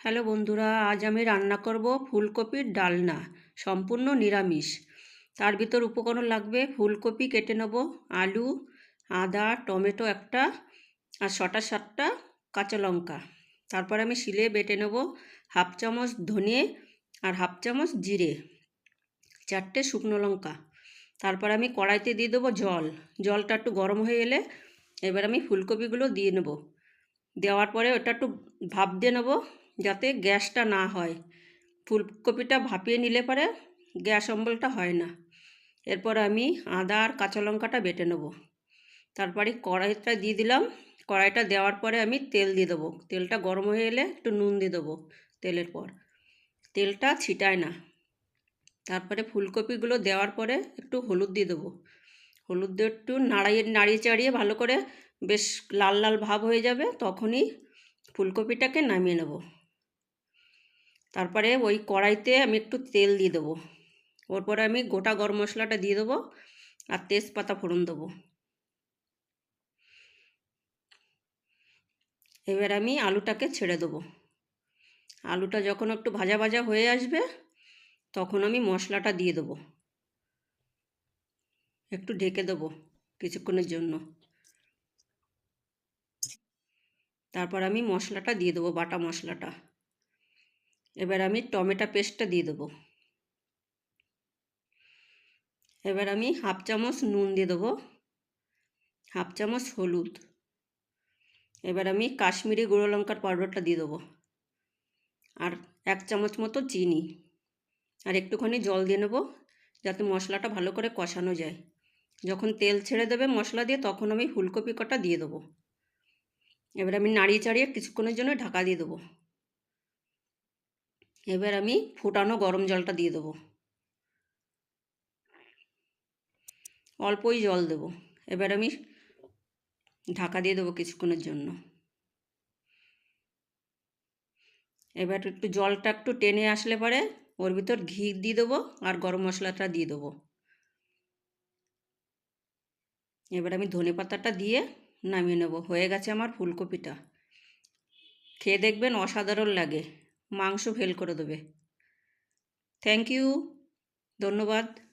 Hello বন্ধুরা, আজ আমি রান্না করব ফুলকপির ডালনা, সম্পূর্ণ নিরামিষ। তার ভিতর উপকরণ লাগবে ফুলকপি কেটে নেব, আলু, আদা, টমেটো একটা আর ছটা সাতটা কাঁচা লঙ্কা। তারপর আমি শিলে বেটে নেব হাফ চামচ ধনে আর হাফ চামচ জিরে, চারটে শুকনো লঙ্কা। তারপর আমি কড়াইতে দিয়ে দেবো জল, জলটা একটু গরম হয়ে এলে এবার আমি ফুলকপিগুলো দিয়ে নেব। দেওয়ার পরে ওটা একটু ভাপ দিয়ে নেব যাতে গ্যাসটা না হয়। ফুলকপিটা ভাপিয়ে নিলে পরে গ্যাস অম্বলটা হয় না। এরপর আমি আদা আর কাঁচা লঙ্কাটা বেটে নেব। তারপরে কড়াইটা দিয়ে দিলাম। কড়াইটা দেওয়ার পরে আমি তেল দিয়ে দেবো। তেলটা গরম হয়ে এলে একটু নুন দিয়ে দেবো তেলের পর। তেলটা ছিটায় না। তারপরে ফুলকপিগুলো দেওয়ার পরে একটু হলুদ দিয়ে দেবো। হলুদ দিয়ে একটু নাড়িয়ে নাড়িয়ে চাড়িয়ে ভালো করে বেশ লাল লাল ভাব হয়ে যাবে, তখনই ফুলকপিটাকে নামিয়ে নেব। তারপরে ওই কড়াইতে আমি একটু তেল দিয়ে দেবো। ওর পরে আমি গোটা গরম মশলাটা দিয়ে দেবো আর তেজপাতা ফোড়ন দেবো। এবার আমি আলুটাকে ছেড়ে দেবো। আলুটা যখন একটু ভাজা ভাজা হয়ে আসবে, তখন আমি মশলাটা দিয়ে দেবো। একটু ঢেকে দেবো কিছুক্ষণের জন্য। তারপর আমি মশলাটা দিয়ে দেবো, বাটা মশলাটা। এবার আমি টমেটো পেস্টটা দিয়ে দেবো। এবার আমি হাফ চামচ নুন দিয়ে দেবো। হাফ চামচ হলুদ। এবার আমি কাশ্মীরি গুঁড়ো লঙ্কার পাউডারটা দিয়ে দেবো। আর এক চামচ মতো চিনি। আর একটুখানি জল দিয়ে নেব, যাতে মশলাটা ভালো করে কষানো যায়। যখন তেল ছেড়ে দেবে মশলা দিয়ে, তখন আমি ফুলকপি কটা দিয়ে দেবো। এবার আমি নাড়িয়ে চাড়িয়ে কিছুক্ষণের জন্য ঢাকা দিয়ে দেবো। এবার আমি ফুটানো গরম জলটা দিয়ে দেবো। অল্পই জল দেবো। এবার আমি ঢাকা দিয়ে দেবো কিছুক্ষণের জন্য। এবার একটু জলটা একটু টেনে আসলে পরে ওর ভিতর ঘি দিয়ে দেবো আর গরম মশলাটা দিয়ে দেবো। এবার আমি ধনে পাতাটা দিয়ে নামিয়ে নেব। হয়ে গেছে আমার ফুলকপিটা। খেয়ে দেখবেন অসাধারণ লাগে। মাংস ফেল করে দেবে। থ্যাংক ইউ ধন্যবাদ।